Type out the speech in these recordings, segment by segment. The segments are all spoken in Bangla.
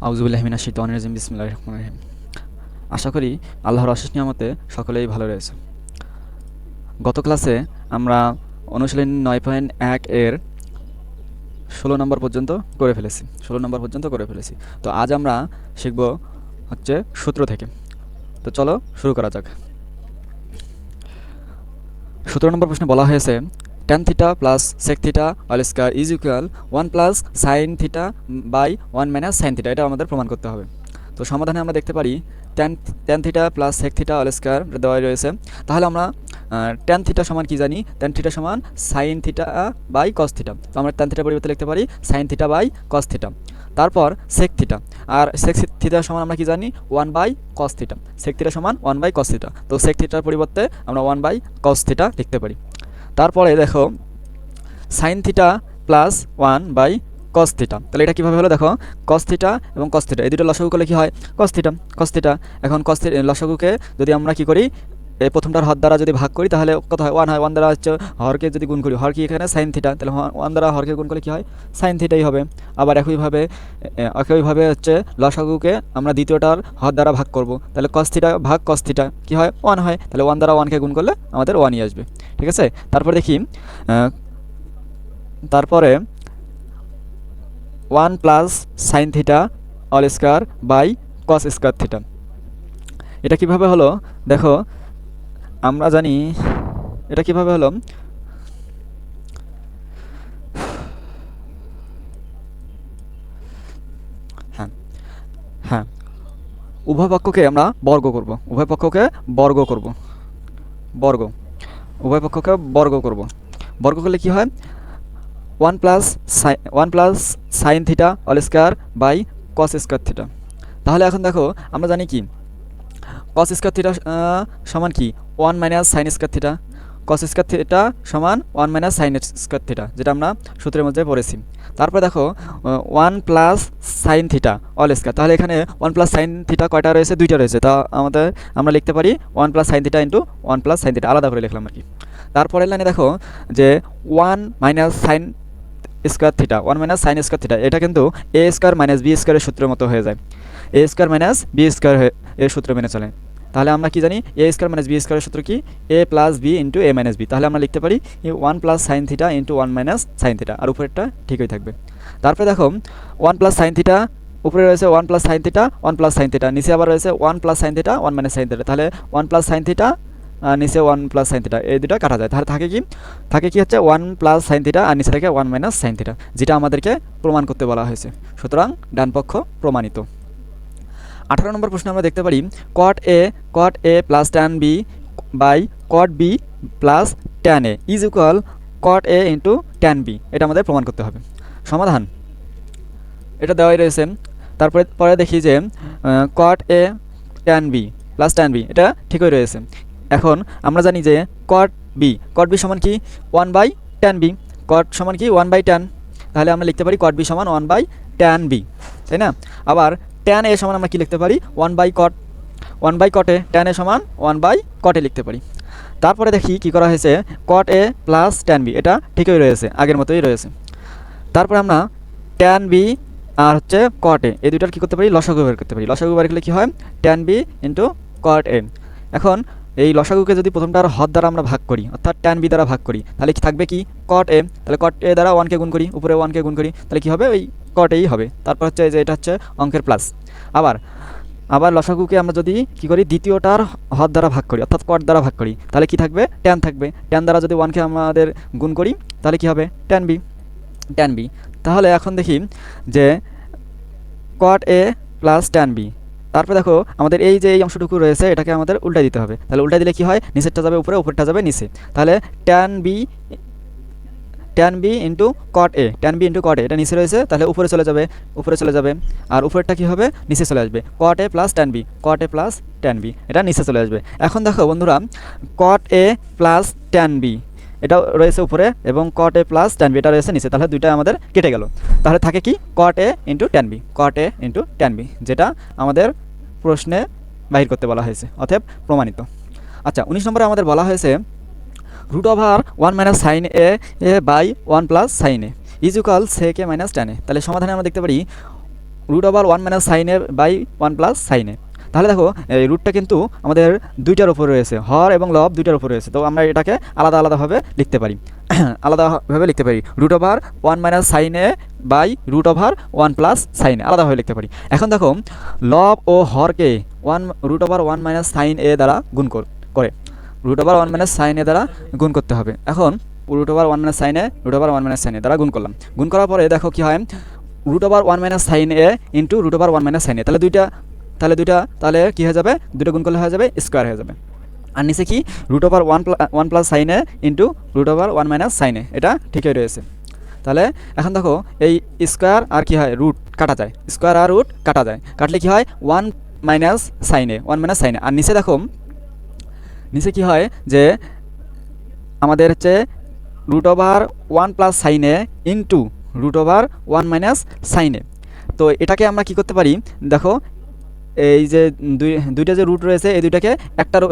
আউজুবিল্লাহমিনা শীতন বিসমুল্লাহ রহমান রহিম। আশা করি আল্লাহর অশেষ নিয়ামতে সকলেই ভালো রয়েছে। গত ক্লাসে আমরা অনুশীলন নয় পয়েন্ট এক এর ষোলো নম্বর পর্যন্ত করে ফেলেছি। ষোলো নম্বর পর্যন্ত করে ফেলেছি। তো আজ আমরা শিখব হচ্ছে সূত্র থেকে। তো চলো শুরু করা যাক। সতেরো নম্বর প্রশ্নে বলা হয়েছে tan theta plus sec theta all square is equal one plus sine theta by one minus sine theta এটা আমাদের প্রমাণ করতে হবে। তো সমাধানে আমরা দেখতে পারি tan tan theta plus sec theta all square দেওয়া রয়েছে। তাহলে আমরা ট্যান থিটা সমান কি জানি? ট্যান থিটা সমান sine theta by cos theta তো আমরা ট্যান থিটা পরিবর্তে লিখতে পারি sine theta by cos theta তারপর সেক থিটা আর সেক থিটা সমান আমরা কি জানি? One by cos theta sec theta সমান ওয়ান বাই কস থিটা তো সেক থিটার পরিবর্তে আমরা ওয়ান বাই কস থিটা লিখতে পারি। তারপরে দেখো sine theta plus one by cos theta তাহলে এটা কীভাবে হলো দেখো কস থিটা এবং কস থিটা এই দুটো লসাগু করলে কী হয়? কস থিটা কস থিটা এখন কস লসাগুকে যদি আমরা কি করি এই প্রথমটার হর দ্বারা যদি ভাগ করি, তাহলে কত হয়? ওয়ান হয়। ওয়ান দ্বারা হচ্ছে হরকে যদি গুণ করি, হর কি এখানে? সাইন থিটা তাহলে ওয়ান দ্বারা হরকে গুণ করলে কী হয়? সাইন থিটাই হবে। আবার একইভাবে একইভাবে হচ্ছে লসাগুকে আমরা দ্বিতীয়টার হর দ্বারা ভাগ করব। তাহলে কস থিটা ভাগ কস থিটা কী হয়? ওয়ান হয়। তাহলে ওয়ান দ্বারা ওয়ানকে গুণ করলে আমাদের ওয়ানই আসবে। ঠিক আছে? তারপর দেখি তারপরে one plus sine theta all square by cos square theta এটা কীভাবে হলো? দেখো আমরা জানি এটা কীভাবে হলো? হ্যাঁ হ্যাঁ। উভয় পক্ষকে আমরা বর্গ করব। উভয় পক্ষকে বর্গ করব। বর্গ। উভয় পক্ষকে বর্গ করব। বর্গ করলে কি হয়? One plus one plus sine theta all square by cos square theta. তাহলে এখন দেখো, আমরা জানি কি? কস স্কোয়ার থিটা সমান কি? One minus sine square theta cos square theta সমান one minus sine square theta যেটা আমরা সূত্রের মধ্যে পড়েছি। তারপরে দেখো one plus sine theta all square তাহলে এখানে ওয়ান প্লাস সাইন থিটা কয়টা রয়েছে? দুইটা রয়েছে। তা আমাদের, আমরা লিখতে পারি one plus sine theta into one plus sine theta আলাদা করে লিখলাম আর কি। তারপরের লাইনে দেখো যে one minus sine square theta one minus sine square theta এটা কিন্তু এ স্কোয়ার মাইনাস বি স্কোয়ারের সূত্রের মতো হয়ে যায়। A square minus b square এর সূত্র মেনে চলে। তাহলে আমরা কি জানি? এ স্কোয়ার মাইনাস বি স্কোয়ারের সূত্র কি? A plus b into a minus b তাহলে আমরা লিখতে পারি one plus sine theta into one minus sine theta আর উপরেরটা ঠিকই থাকবে। তারপরে দেখো ওয়ান প্লাস সাইন থিটা উপরে রয়েছে one plus sine theta one plus sine theta নিচে আবার রয়েছে one plus sine theta one minus sine theta তাহলে ওয়ান প্লাস সাইন থিটা নিচে ওয়ান প্লাস সাইন থিটা এই দুটা কাটা যায়। তাহলে থাকে কি? থাকে কি হচ্ছে ওয়ান প্লাস সাইন থিটা আর নিচে থাকে ওয়ান মাইনাস সাইন থিটা যেটা আমাদেরকে প্রমাণ করতে বলা হয়েছে। সুতরাং ডান পক্ষ প্রমাণিত। আঠারো নম্বর প্রশ্ন আমরা দেখতে পারি cot A cot A plus tan B by cot B plus tan A is equal cot A into tan B এটা আমাদের প্রমাণ করতে হবে। সমাধান। এটা দেওয়াই রয়েছে। তারপরে, পরে দেখি যে cot A tan B plus tan B এটা ঠিকই রয়েছে। এখন আমরা জানি যে কট বি কট বি সমান কি? One by tan B cot সমান কি? ওয়ান বাই ট্যান তাহলে আমরা লিখতে পারি কট বি সমান ওয়ান বাই ট্যান বি তাই না? আবার ট্যান এ সমান আমরা কী লিখতে পারি? One by cot one by cot A tan A সমান ওয়ান বাই কটে লিখতে পারি। তারপরে দেখি কি করা হয়েছে? Cot A plus tan B এটা ঠিকই রয়েছে, আগের মতোই রয়েছে। তারপরে আমরা ট্যান বি আর হচ্ছে কট এ, এই দুটার কী করতে পারি? লসাগু বের করতে পারি। লসাগু বের করলে কী হয়? Tan B into cot A এখন এই লসাগুকে যদি প্রথমটার হদ দ্বারা আমরা ভাগ করি, অর্থাৎ ট্যান বি দ্বারা ভাগ করি, তাহলে কি থাকবে কি? কট এ তাহলে কট এ দ্বারা ওয়ানকে গুণ করি, উপরে ওয়ানকে গুণ করি, তাহলে কি হবে? ওই কট এই হবে। তারপর হচ্ছে যে এটা হচ্ছে অঙ্কের প্লাস আবার আবার লসাগুকে আমরা যদি কি করি? দ্বিতীয়টার হদ দ্বারা ভাগ করি, অর্থাৎ কট দ্বারা ভাগ করি, তাহলে কি থাকবে? ট্যান থাকবে। ট্যান দ্বারা যদি ওয়ানকে আমাদের গুণ করি, তাহলে কি হবে? ট্যান বি ট্যান বি তাহলে এখন দেখি যে cot A plus tan B তারপরে দেখো, আমাদের এই যে এই অংশটুকু রয়েছে, এটাকে আমাদের উল্টা দিতে হবে। তাহলে উল্টা দিলে কি হয়? নিচেরটা যাবে উপরে, উপরটা যাবে নিচে। তাহলে tan B tan B into cot A tan B into cot A এটা নিচে রয়েছে, তাহলে উপরে চলে যাবে, উপরে চলে যাবে। আর উপরেরটা কী হবে? নিচে চলে আসবে। Cot A plus tan B cot A plus tan B এটা নিচে চলে আসবে। এখন দেখো বন্ধুরা cot A plus tan B এটা রয়েছে উপরে এবং cot A plus tan B এটা রয়েছে নিচে। তাহলে দুইটা আমাদের কেটে গেল। তাহলে থাকে কি? Cot A into tan B cot A into tan B যেটা আমাদের প্রশ্নে বাহির করতে বলা হয়েছে, অতএব প্রমাণিত। আচ্ছা উনিশ নম্বরে আমাদের বলা হয়েছে root over one minus sine A A by one plus sine A is equal sec A minus tan A তাহলে সমাধানে আমরা দেখতে পারি root over one minus sine A by one plus sine A তাহলে দেখো, এই রুটটা কিন্তু আমাদের দুইটার উপর রয়েছে। হর এবং লব দুইটার উপর রয়েছে। তো আমরা এটাকে আলাদা আলাদাভাবে লিখতে পারি। আলাদাভাবে লিখতে পারি। Root over one minus sine A by root over one plus sine আলাদাভাবে লিখতে পারি। এখন দেখো, লব ও হরকে one root over one minus sine A দ্বারা গুণ করে root over one minus sine A দ্বারা গুণ করতে হবে। এখন root over one minus sine A root over one minus sine A দ্বারা গুণ করলাম। গুণ করার পরে দেখো কি হয়? Root over one minus sine A into root over one minus sine A তাহলে দুইটা তাহলে দুইটা, তাহলে কী হয়ে যাবে? দুটো গুণ করলে হয়ে যাবে স্কোয়ার হয়ে যাবে। আর নিচে কি? Root over one one plus sine A into root over one minus sine A এটা ঠিকই রয়েছে। তাহলে এখন দেখো, এই স্কোয়ার আর কি হয়? রুট কাটা যায়। স্কোয়ার আর রুট কাটা যায়। কাটলে কি হয়? One minus sine A one minus sine A আর নিচে দেখো, নিচে কি হয়? যে আমাদের হচ্ছে root over one plus sine A into root over one minus sine A তো এটাকে আমরা কি করতে পারি? দেখো এই যে দুই, দুইটা যে রুট রয়েছে, এই দুইটাকে একটার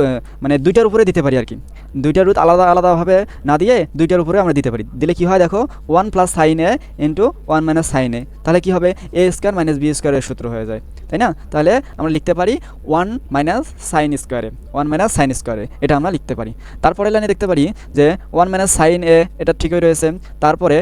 মানে দুইটার উপরে দিতে পারি আর কি দুইটা রুট আলাদা, আলাদাভাবে না দিয়ে দুইটার উপরে আমরা দিতে পারি। দিলে কি হয় দেখো one plus sine A into one minus sine A তাহলে কি হবে? এ স্কোয়ার মাইনাস বি স্কোয়ারের সূত্র হয়ে যায়। তাই না? তাহলে আমরা লিখতে পারি one minus sine square A one minus sine square A এটা আমরা লিখতে পারি। তারপরে লাইনে দেখতে পারি যে ওয়ান মাইনাস সাইন এ এটা ঠিকই রয়েছে। তারপরে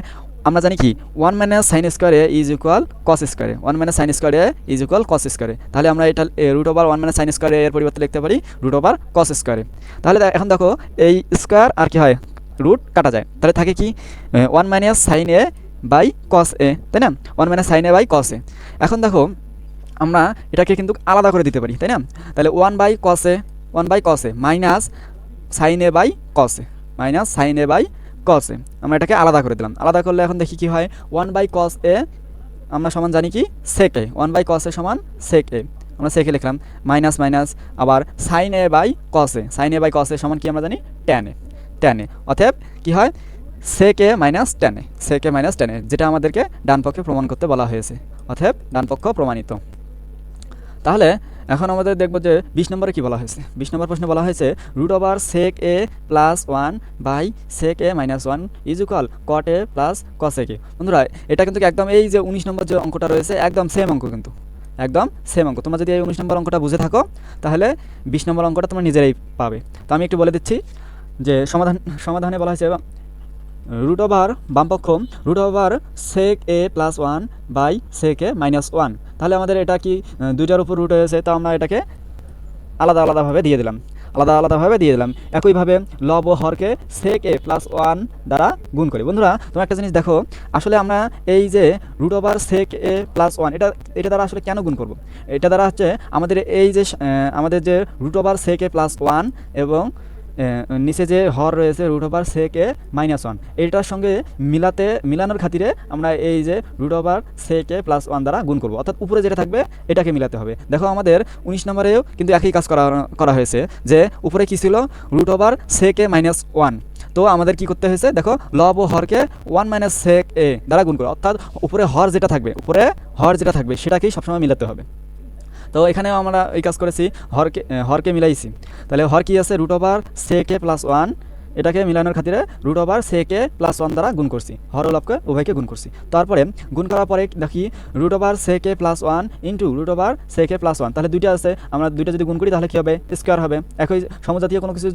আমরা জানি কি? One minus sine square A is equal cos square A one minus sine square A is equal cos square A তাহলে আমরা এটা root over one minus sine square A এর পরিবর্তে লিখতে পারি রুট ওভার কস স্কোয়ারে তাহলে এখন দেখো, এই স্কোয়ার আর কি হয়? রুট কাটা যায়। তাহলে থাকে কি? One minus sine A by cos A তাই না? One minus sine A by cos A এখন দেখো, আমরা এটাকে কিন্তু আলাদা করে দিতে পারি, তাই না? তাহলে one by cos one by cos minus sine A by cos minus sine A by cos A. আমরা এটাকে আলাদা করে দিলাম। আলাদা করলে এখন দেখি কি হয়? ওয়ান বাই কস এ আমরা সমান জানি কি? সেক এ। ওয়ান বাই কস এ সমান সেক এ। আমরা সেকে লিখলাম। মাইনাস মাইনাস আবার sine A by cos A. Sine A by cos A সমান কি আমরা জানি? Tan A. Tan A. অতএব কি হয়? Sec minus tan A. Sec minus tan A. যেটা আমাদেরকে ডান পক্ষে প্রমাণ করতে বলা হয়েছে। অতএব ডান পক্ষ প্রমাণিত। তাহলে এখন আমাদের দেখব যে বিশ নম্বরে কি বলা হয়েছে। বিশ নম্বর প্রশ্নে বলা হয়েছে root over sec A plus one by sec A minus one is equal cot A plus cosec A বন্ধুরা, এটা কিন্তু একদম এই যে উনিশ নম্বর যে অঙ্কটা রয়েছে, একদম সেম অঙ্ক কিন্তু। একদম সেম অঙ্ক। তোমরা যদি এই উনিশ নম্বর অঙ্কটা বুঝে থাকো, তাহলে বিশ নম্বর অঙ্কটা তোমরা নিজেরাই পাবে। তো আমি একটু বলে দিচ্ছি যে সমাধান, সমাধানে বলা হয়েছে root over বামপক্ষ root over sec A plus one by sec A minus one তাহলে আমাদের এটা কি দুইটার উপর রুট হয়েছে, তো আমরা এটাকে আলাদা আলাদাভাবে দিয়ে দিলাম। আলাদা আলাদাভাবে দিয়ে দিলাম। একইভাবে লব ও হরকে সেক এ প্লাস ওয়ান দ্বারা গুণ করি। বন্ধুরা, তোমরা একটা জিনিস দেখো, আসলে আমরা এই যে root over sec A plus one এটা এটা দ্বারা আসলে কেন গুণ করব? এটা দ্বারা হচ্ছে আমাদের এই যে আমাদের যে root over sec A plus one এবং নিচে যে হর রয়েছে root over sec minus one এইটার সঙ্গে মিলাতে, মিলানোর খাতিরে আমরা এই যে root over sec plus one দ্বারা গুণ করব। অর্থাৎ উপরে যেটা থাকবে, এটাকে মিলাতে হবে। দেখো আমাদের উনিশ নম্বরেও কিন্তু একই কাজ করা করা হয়েছে, যে উপরে কী ছিল? Root over sec minus one তো আমাদের কি করতে হয়েছে? দেখো, লব ও হরকে ওয়ান মাইনাস সেক এ দ্বারা গুণ করো অর্থাৎ উপরে হর যেটা থাকবে, উপরে হর যেটা থাকবে, সেটাকেই সবসময় মিলাতে হবে। তো এখানেও আমরা এই কাজ করেছি, হরকে হরকে মিলাইছি। তাহলে হর কি আছে? Root over sec A plus one এটাকে মিলানোর খাতিরে root over sec A plus one দ্বারা গুণ করছি, হর ও লবকে উভয়কে গুণ করছি। তারপরে গুণ করার পরে দেখি root over sec A plus one into root over sec A plus one তাহলে দুইটা আছে, আমরা দুইটা যদি গুণ করি তাহলে কী হবে? স্কোয়ার হবে। একই সমজাতীয় কোনো কিছু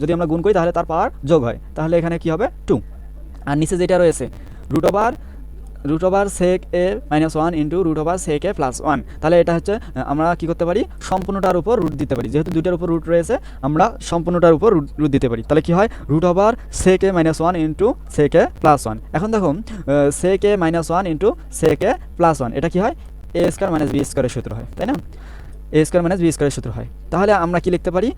যদি আমরা গুণ করি তাহলে তার পাওয়ার যোগ হয়, তাহলে এখানে কি হবে? টু আর নিচে যেটা রয়েছে root over root over sec A minus one into root over sec A plus one তাহলে এটা হচ্ছে আমরা কি করতে পারি? সম্পূর্ণটার উপর রুট দিতে পারি। যেহেতু দুইটার উপর রুট রয়েছে, আমরা সম্পূর্ণটার উপর রুট রুট দিতে পারি। তাহলে কি হয়? Root over sec A minus one into sec A plus one এখন দেখো sec A minus one into sec A plus one এটা কি হয়? এ স্কোয়ার মাইনাস বি স্কোয়ারের সূত্র হয়, তাই না? এ স্কোয়ার মাইনাস বি স্কোয়ারের সূত্র হয়। তাহলে আমরা কি লিখতে পারি?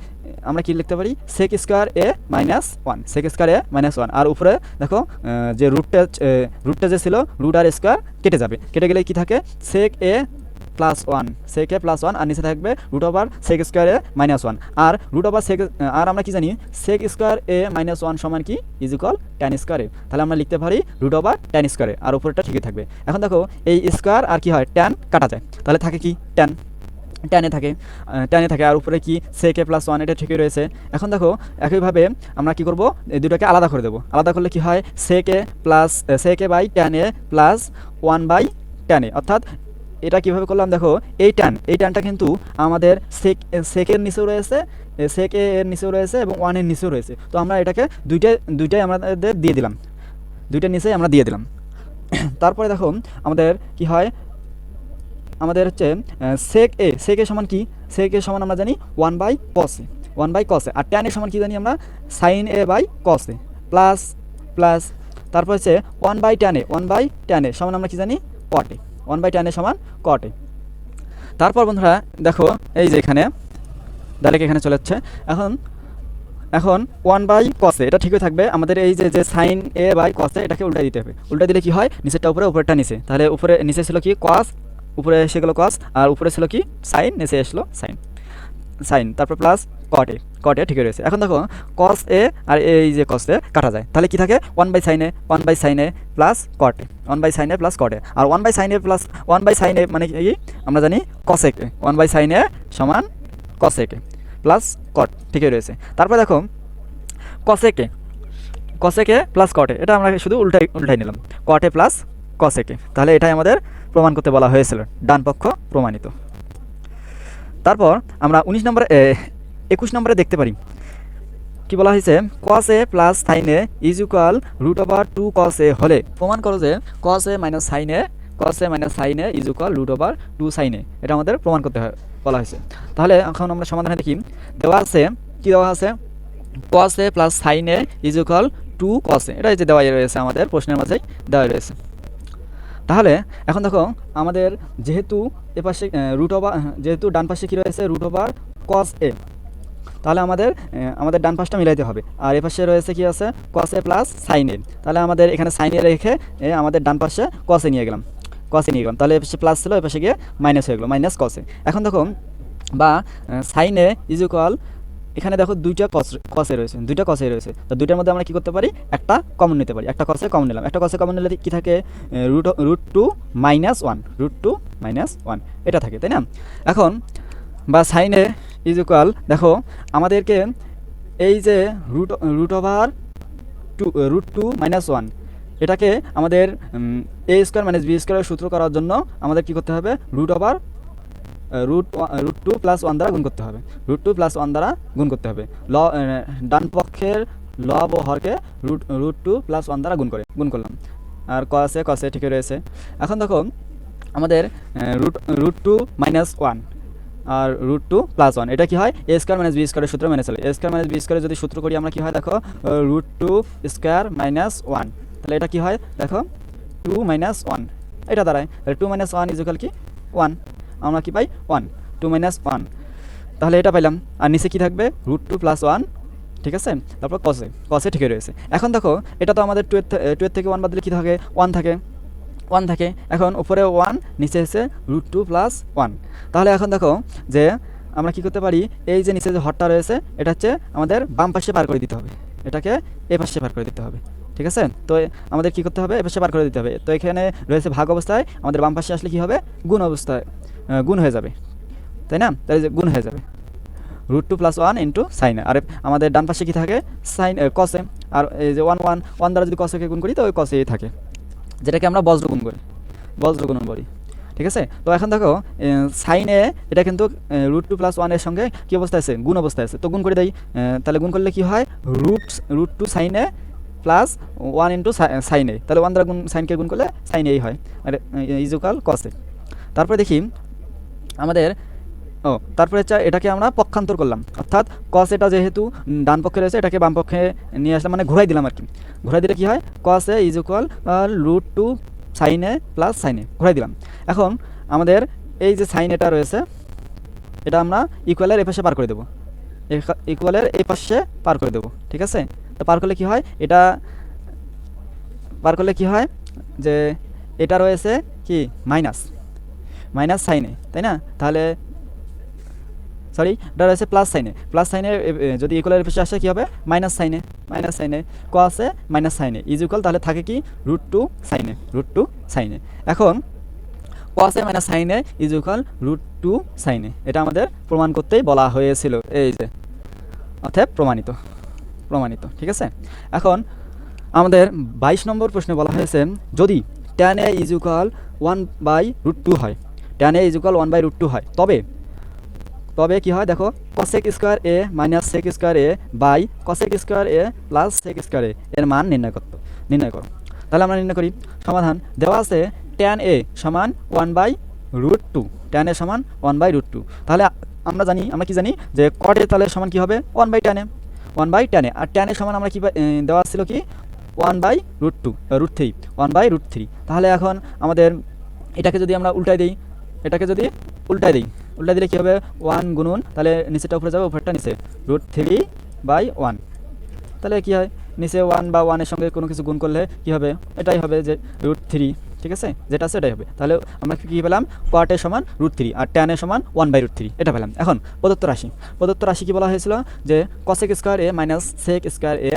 আমরা কি লিখতে পারি? Sec square A minus one sec square A minus one আর উপরে, দেখো যে রুটটা রুটটা যে ছিল রুট আর স্কোয়ার কেটে যাবে। কেটে গেলে কি থাকে? Sec A plus one sec plus one আর নিচে থাকবে root over sec square A minus one R root over sec আর আমরা কি জানি? Sec square A minus one সমান কি? ইজ ইকুয়াল ট্যান স্কোয়ারে তাহলে আমরা লিখতে পারি রুট ওভার ট্যান স্কোয়ারে আর উপরটা ঠিকই থাকবে। এখন দেখো, এই স্কোয়ার আর কি হয়? ট্যান কাটা যায়। তাহলে থাকে কি? ট্যান ট্যানে থাকে ট্যানে থাকে। আর উপরে কি সেকে প্লাস ওয়ান এটা ঠিকই রয়েছে। এখন দেখো একইভাবে আমরা কি করব? এই দুটোকে আলাদা করে দেবো। আলাদা করলে কি হয়? Sec A plus sec A by tan A plus one by tan A অর্থাৎ এটা কীভাবে করলাম? দেখো এই টান এই টানটা কিন্তু আমাদের সেক সেকের নিচেও রয়েছে এ, সেক এ এর নিচেও রয়েছে এবং ওয়ানের নিচেও রয়েছে। তো আমরা এটাকে দুইটাই দুইটাই আমাদের দিয়ে দিলাম। দুইটার নিচেই আমরা দিয়ে দিলাম। তারপরে দেখো আমাদের কি হয়? আমাদের হচ্ছে সেক এ সেক এ সমান কি? সেক এ সমান আমরা জানি one by cos one by cos R tan A সমান কি জানি আমরা? Sine A by cos plus plus তারপর হচ্ছে one by tan A one by tan সমান আমরা কি জানি? কট ওয়ান বাই ট্যান সমান কট তারপর বন্ধুরা, দেখো, এই যে এখানে ডাইরেক্ট এখানে চলে যাচ্ছে? এখন এখন ওয়ান বাই কসে এটা ঠিকই থাকবে। আমাদের এই যে যে সাইন এ বাই কসে এটাকে উল্টা দিতে হবে। উল্টা দিলে কি হয়? নিচেরটা উপরে, উপরেরটা নিচে। তাহলে উপরে, নিচে ছিল কি? কস উপরে এসে গেলো কস আর উপরে ছিল কি? সাইন নিচে এসলো সাইন সাইন তারপর প্লাস কট কট এ ঠিকই রয়েছে। এখন দেখো কস এ আর এই যে কস এ কাটা যায়। তাহলে কি থাকে? One by sine A one by sine A plus cot one by sine A plus cot R one by sine A plus one by sine A মানে কি? আমরা জানি কসেকে ওয়ান বাই সাইন সমান কসেকে প্লাস কট ঠিকই রয়েছে। তারপর দেখো কসেকে কসেকে প্লাস কটে এটা আমরা শুধু উল্টাই উল্টাই নিলাম। কটে প্লাস কসেকে তাহলে এটাই আমাদের প্রমাণ করতে বলা হয়েছিল, ডান পক্ষ প্রমাণিত। তারপর আমরা উনিশ নম্বরে একুশ নম্বরে দেখতে পারি, কি বলা হয়েছে cos A plus sine A is equal root over two cos A হলে, প্রমাণ করো যে cos A minus sine A cos A minus sine A is equal root over two sine A এটা আমাদের প্রমাণ করতে হয়, বলা হয়েছে। তাহলে এখন আমরা সমাধানে দেখি, দেওয়া আছে, কি দেওয়া আছে? Cos A plus sine A is equal to cos A এটা যে দেওয়াই রয়েছে আমাদের প্রশ্নের মাঝেই দেওয়া রয়েছে। তাহলে, এখন দেখো, আমাদের যেহেতু এপাশে রুট ওভার যেহেতু ডান পাশে কী রয়েছে রুট ওভার কস এ তাহলে আমাদের আমাদের ডান পাশটা মিলাইতে হবে। আর এপাশে রয়েছে কি আছে? কস এ প্লাস সাইন তাহলে আমাদের এখানে সাইন রেখে আমাদের ডান পাশে কসে নিয়ে গেলাম। কসে নিয়ে গেলাম। তাহলে এপাশে প্লাস ছিল, এপাশে গিয়ে মাইনাস হয়ে গেলো মাইনাস কসে এখন দেখো, বা সাইন ইজ ইকুয়াল এখানে দেখো দুইটা কস রয়েছে, দুইটা কসে রয়েছে। তো দুইটার মধ্যে আমরা কি করতে পারি? একটা কমন নিতে পারি। একটা কসে কমন নিলাম। একটা কসে কমন নিলে কি থাকে? Root root two minus one root two minus one এটা থাকে, তাই না? এখন, বা সাইনে ইজ ইকুয়াল দেখো, আমাদেরকে এই যে root root over two root two minus one এটাকে আমাদের এ স্কোয়ার মাইনাস বি স্কোয়ারের সূত্র করার জন্য আমাদের কি করতে হবে? Root over root root two plus one দ্বারা গুণ করতে হবে। রুট টু প্লাস ওয়ান দ্বারা গুণ করতে হবে। ল ডান পক্ষের লব ও হরকে root root two plus one দ্বারা গুণ করে, গুণ করলাম। আর কসে কসে ঠিকই রয়েছে। এখন দেখো, আমাদের root root two minus one আর রুট টু প্লাস ওয়ান এটা কি হয়? এ স্কোয়ার মাইনাস বি স্কোয়ারের সূত্র মেনে চলে। এ স্কোয়ার মাইনাস বি স্কোয়ারের যদি সূত্র করি, আমরা কি হয়? দেখো root two square minus one তাহলে এটা কি হয়? দেখো টু মাইনাস ওয়ান এটা দাঁড়ায়। Two minus one is equal কি? ওয়ান আমরা কি পাই? ওয়ান টু মাইনাস ওয়ান তাহলে এটা পাইলাম। আর নিচে কি থাকবে? রুট টু প্লাস ওয়ান ঠিক আছে? তারপর কসে কসে ঠিকই রয়েছে। এখন দেখো, এটা তো আমাদের টুয়ের টুয়ের থেকে ওয়ান বাদ দিলে কী থাকে? ওয়ান থাকে। ওয়ান থাকে। এখন উপরে ওয়ান নিচে এসে রুট টু প্লাস ওয়ান তাহলে এখন দেখো যে আমরা কি করতে পারি? এই যে নিচে যে হটটা রয়েছে, এটা হচ্ছে আমাদের বাম পাশে পার করে দিতে হবে। এটাকে এ পাশে পার করে দিতে হবে। ঠিক আছে? তো আমাদের কি করতে হবে? এ পাশে পার করে দিতে হবে। তো এখানে রয়েছে ভাগ অবস্থায়। আমাদের বাম পাশে আসলে কি হবে? গুণ অবস্থায়। গুণ হয়ে যাবে। তাই না? তাই যে গুণ হয়ে যাবে। Root two plus one into sine আর আমাদের ডান পাশে কি থাকে? সাইন কসে আর এই যে ওয়ান ওয়ান ওয়ান দ্বারা যদি কসেকে গুণ করি, তো ওই কসেই থাকে। যেটাকে আমরা বজ্র গুণ করি বজ্র গুণ বলি। ঠিক আছে? তো এখন দেখো সাইনে এটা কিন্তু রুট টু প্লাস ওয়ানের সঙ্গে কী অবস্থায় আছে? গুণ অবস্থায় আছে। তো গুণ করে দেয় তাহলে গুণ করলে কি হয়? রুট রুট টু সাইনে প্লাস ওয়ান ইন্টু সাইনে তাহলে ওয়ান দ্বারা গুণ সাইনকে গুণ করলে সাইন এই হয়। আর ইজুকাল কসে তারপরে দেখি আমাদের, ও, তারপরে হচ্ছে এটাকে আমরা পক্ষান্তর করলাম। অর্থাৎ কস এটা যেহেতু ডান পক্ষে রয়েছে, এটাকে বাম পক্ষে নিয়ে আসলাম মানে ঘুরাই দিলাম আর কি। ঘুরাই দিলে কী হয়? Cos A is equal root two সাইনে প্লাস সাইনে ঘুরাই দিলাম। এখন আমাদের এই যে সাইন এটা রয়েছে, এটা আমরা ইকুয়ালের এ পাশে পার করে দেবো। ইকুয়ালের এই পাশে পার করে দেবো, ঠিক আছে? তো পার করলে কি হয়? এটা পার করলে কি হয়? যে এটা রয়েছে কি? মাইনাস মাইনাস সাইনে তাই না? তাহলে সরি এটা রয়েছে প্লাস সাইনে প্লাস সাইনে যদি ইকুয়ালের পাশে আসে, কী হবে? মাইনাস সাইনে মাইনাস সাইনে ক আছে? মাইনাস সাইনে ইজ ইকুয়াল তাহলে থাকে কি? রুট টু সাইনে রুট টু সাইনে এখন কসে মাইনাস সাইনে ইজ ইকুয়াল রুট টু সাইনে এটা আমাদের প্রমাণ করতেই বলা হয়েছিল। এই যে অর্থাৎ প্রমাণিত প্রমাণিত, ঠিক আছে? এখন, আমাদের বাইশ নম্বর প্রশ্নে বলা হয়েছে, যদি tan A is equal one by root two হয় tan A is equal one by root two হয়। তবে তবে কি হয় দেখো cosec square A minus sec square A by cosec square A plus sec square A এর মান নির্ণয় করতে নির্ণয় করো। তাহলে আমরা নির্ণয় করি, সমাধান, দেওয়া আছে ট্যান এ সমান one by root two tan A সমান ওয়ান বাই রুট টু তাহলে আমরা জানি, আমরা কি জানি যে কট তাহলে সমান কি হবে? One by tan A one by tan A R tan সমান আমরা কি দেওয়া ছিল কি? One by root two root three one by root three তাহলে এখন আমাদের এটাকে যদি আমরা উল্টাই দিই এটাকে যদি উল্টাই দিই উল্টাই দিলে কী হবে? ওয়ান গুনুন তাহলে নিচেটা উপরে যাবে উপরটা নিচে। রুট থ্রি বাই ওয়ান তাহলে কী হয়? নিচে ওয়ান বা ওয়ানের সঙ্গে কোনো কিছু গুণ করলে কী হবে? এটাই হবে যে রুট থ্রি ঠিক আছে? যেটা আছে এটাই হবে। তাহলে আমরা কী পেলাম? কোয়ার্টের সমান রুট থ্রি আর ট্যানের সমান ওয়ান বাই রুট থ্রি এটা পেলাম। এখন প্রদত্ত রাশি। প্রদত্ত রাশি কি বলা হয়েছিল? যে cosec square A minus sec square A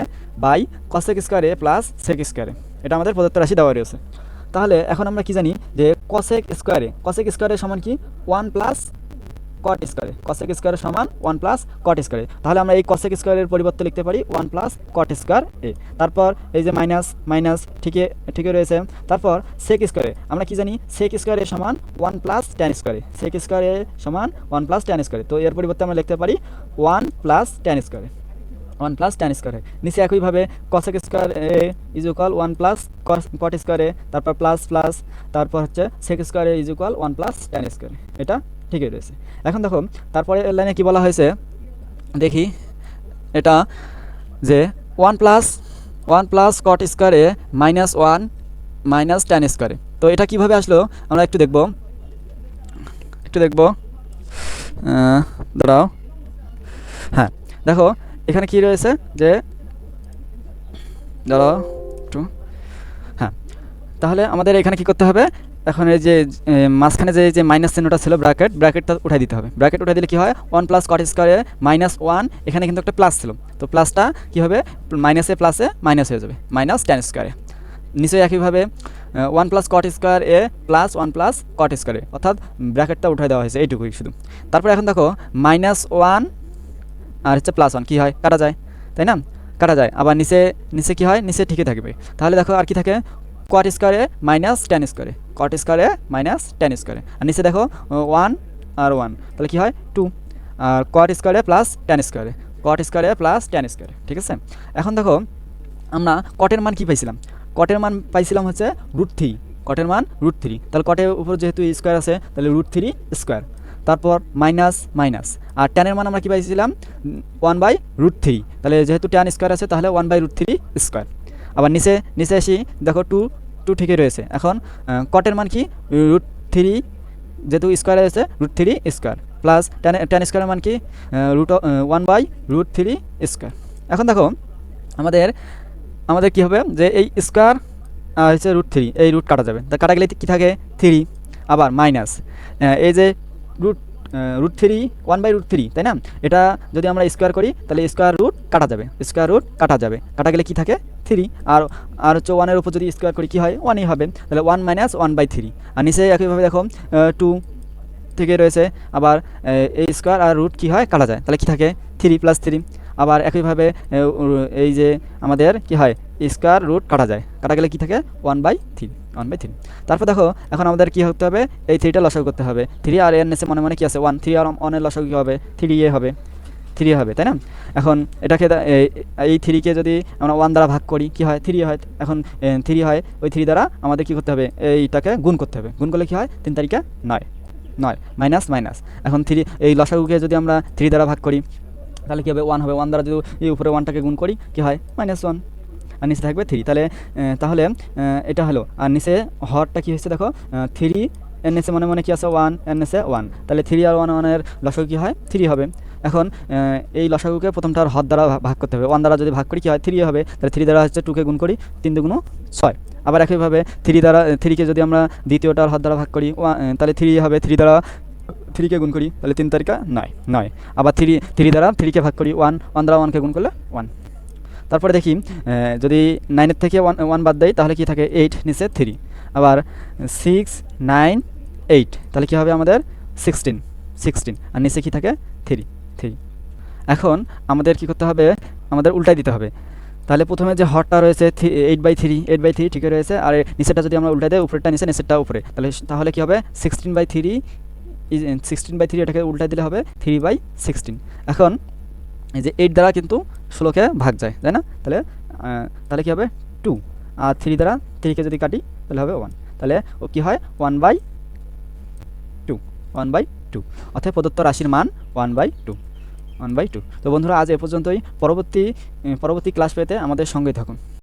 by cosec square A plus sec square A এটা আমাদের প্রদত্ত রাশি দেওয়া রয়েছে। তাহলে এখন আমরা কি জানি যে কসেক স্কোয়ারে কসেক স্কোয়ারের সমান কি? ওয়ান প্লাস কট স্কোয়ারে কসেক স্কোয়ারের সমান ওয়ান প্লাস কট স্কোয়ারে তাহলে আমরা এই কসেক স্কোয়ারের পরিবর্তে লিখতে পারি one plus cot square A. তারপর এই যে মাইনাস মাইনাস ঠিকই ঠিকই রয়েছে। তারপর সেক স্কোয়ারে আমরা কি জানি? সেক স্কোয়ারের সমান ওয়ান প্লাস টেন স্কোয়ারে সেক স্কোয়ারের সমান ওয়ান প্লাস টেন স্কোয়ারে তো এর পরিবর্তে আমরা লিখতে পারি ওয়ান প্লাস টেন স্কোয়ারে ওয়ান প্লাস টেন স্কোয়ারে নিচে একইভাবে cosec square A is equal one plus cot স্কোয়ারে তারপর প্লাস প্লাস তারপর হচ্ছে সেক স্কোয়ারে is equal one plus tan স্কোয়ারে এটা ঠিকই রয়েছে। এখন দেখো, তারপরে লাইনে কি বলা হয়েছে? দেখি, এটা যে one plus one plus cot স্কোয়ারে মাইনাস ওয়ান মাইনাস টেন স্কোয়ারে তো এটা কীভাবে আসলো? আমরা একটু দেখব। একটু দেখব। দাঁড়াও। হ্যাঁ দেখো এখানে কি রয়েছে? যে দাঁড়াও একটু হ্যাঁ। তাহলে আমাদের এখানে কি করতে হবে? এখন এই যে মাঝখানে যে যে মাইনাস চিহ্নটা ছিল ব্র্যাকেট ব্র্যাকেটটা উঠাই দিতে হবে। ব্র্যাকেট উঠাই দিলে কি হয়? ওয়ান প্লাস কট স্কোয়ারে মাইনাস ওয়ান এখানে কিন্তু একটা প্লাস ছিল। তো প্লাসটা কী হবে? মাইনাসে প্লাসে মাইনাস হয়ে যাবে। মাইনাস টেন স্কোয়ারে নিচে একইভাবে one plus cot square A plus one plus cot স্কোয়ারে অর্থাৎ ব্র্যাকেটটা উঠাই দেওয়া হয়েছে, এইটুকুই শুধু। তারপর এখন দেখো মাইনাস ওয়ান আর হচ্ছে প্লাস ওয়ান কী হয়? কাটা যায়, তাই না? কাটা যায়। আবার নিচে নিচে কী হয়? নিচে ঠিকই থাকবে। তাহলে দেখো আর কি থাকে? কট স্কোয়ারে মাইনাস টেন স্কোয়ারে কট স্কোয়ারে মাইনাস টেন স্কোয়ারে আর নিচে দেখো ওয়ান আর ওয়ান তাহলে কী হয়? টু আর কট স্কোয়ারে প্লাস টেন স্কোয়ারে কট স্কোয়ারে প্লাস টেন স্কোয়ারে ঠিক আছে? এখন দেখো, আমরা কটের মান কি পাইছিলাম? কটের মান পাইছিলাম হচ্ছে রুট থ্রি কটের মান রুট থ্রি তাহলে কটের উপর যেহেতু স্কোয়ার আছে, তাহলে রুট থ্রি স্কোয়ার তারপর মাইনাস মাইনাস আর ট্যানের মান আমরা কী পাইছিলাম ওয়ান বাই রুট থ্রি তাহলে যেহেতু ট্যান স্কোয়ার আছে, তাহলে one by root three square আবার নিচে নিচে আসি, দেখো টু টু ঠিকই রয়েছে। এখন কটের মান কি? রুট থ্রি যেহেতু স্কোয়ার আছে root three square plus tan tan স্কোয়ারের মান কি? Root one by root three square এখন দেখো, আমাদের আমাদের কি হবে? যে এই স্কোয়ার আর হচ্ছে রুট থ্রি এই রুট কাটা যাবে। তা কাটা গেলে কী থাকে? থ্রি আবার মাইনাস এই যে root root three one by root three তাই না? এটা যদি আমরা স্কোয়ার করি, তাহলে স্কোয়ার রুট কাটা যাবে। স্কোয়ার রুট কাটা যাবে। কাটা গেলে কি থাকে? থ্রি আর আর হচ্ছে ওয়ানের উপর যদি স্কোয়ার করি, কী হয়? ওয়ানই হবে। তাহলে one minus one by three আর নিচে একইভাবে দেখো টু থেকে রয়েছে। আবার এই স্কোয়ার আর রুট কী হয়? কাটা যায়। তাহলে কী থাকে? থ্রি প্লাস থ্রি আবার একইভাবে এই যে আমাদের কি হয়? স্কোয়ার রুট কাটা যায়। কাটা গেলে কি থাকে? One by three one by three তারপর দেখো, এখন আমাদের কী করতে হবে? এই থ্রিটা লসাগু করতে হবে। থ্রি আর এর নিচে মনে মনে কী আছে? ওয়ান থ্রি আর ওয়ানের লসাগু কী হবে? থ্রি এ হবে। থ্রি হবে, তাই না? এখন এটাকে এই থ্রিকে যদি আমরা ওয়ান দ্বারা ভাগ করি, কি হয়? থ্রি হয়। এখন থ্রি হয়, ওই থ্রি দ্বারা আমাদের কি করতে হবে? এইটাকে গুণ করতে হবে। গুণ করলে কি হয়? তিন তারিখে নয়। নয়। মাইনাস মাইনাস এখন থ্রি এই লসাগুকে যদি আমরা থ্রি দ্বারা ভাগ করি, তাহলে কী হবে? ওয়ান হবে। ওয়ান দ্বারা যদি এই উপরে ওয়ানটাকে গুণ করি, কী হয়? মাইনাস ওয়ান আর নিচে থাকবে থ্রি তাহলে তাহলে এটা হলো। আর নিচে হরটা কী হয়েছে দেখো? থ্রি এর নিচে মনে মনে কী আছে? ওয়ানের নিচে ওয়ান তাহলে থ্রি আর ওয়ান ওয়ানের লসাগু কী হয়? থ্রি হবে। এখন এই লসাগুকে প্রথমটার হর দ্বারা ভাগ করতে হবে। ওয়ান দ্বারা যদি ভাগ করি, কী হয়? থ্রি হবে। তাহলে থ্রি দ্বারা হচ্ছে টুকে গুণ করি, তিন দুগুণ ছয়। আবার একইভাবে থ্রি দ্বারা থ্রিকে যদি আমরা দ্বিতীয়টার হর দ্বারা ভাগ করি তাহলে থ্রি হবে। থ্রি দ্বারা থ্রিকে গুণ করি, তাহলে তিন তারিখা নয়। নয়। আবার থ্রি থ্রি দ্বারা থ্রিকে ভাগ করি ওয়ান ওয়ান দ্বারা ওয়ানকে গুণ করলে ওয়ান তারপরে দেখি যদি নাইনের থেকে ওয়ান ওয়ান বাদ দেয় তাহলে কি থাকে এইট নিচে থ্রি আবার সিক্স নাইন এইট তাহলে কী হবে আমাদের সিক্সটিন সিক্সটিন আর নিচে কী থাকে থ্রি থ্রি এখন আমাদের কি করতে হবে? আমাদের উল্টাই দিতে হবে। তাহলে প্রথমে যে হটটা রয়েছে three eight by three eight by three ঠিকই রয়েছে। আর নিচেরটা যদি আমরা উল্টে দেয় উপরেরটা, নিচে, নিচেরটা উপরে। তাহলে তাহলে কী হবে? Sixteen by three sixteen by three এটাকে উল্টে দিলে হবে থ্রি বাই সিক্সটিন এখন এই যে এইট দ্বারা কিন্তু ষোলোকে ভাগ যায়, তাই না? তাহলে তাহলে কী হবে? টু আর থ্রি দ্বারা থ্রিকে যদি কাটি, তাহলে হবে ওয়ান তাহলে ও কী হয়? One by two one by two অর্থাৎ প্রদত্ত রাশির মান one by two one by two তো বন্ধুরা, আজ এ পর্যন্তই। পরবর্তী পরবর্তী ক্লাস পেতে আমাদের সঙ্গেই থাকুন।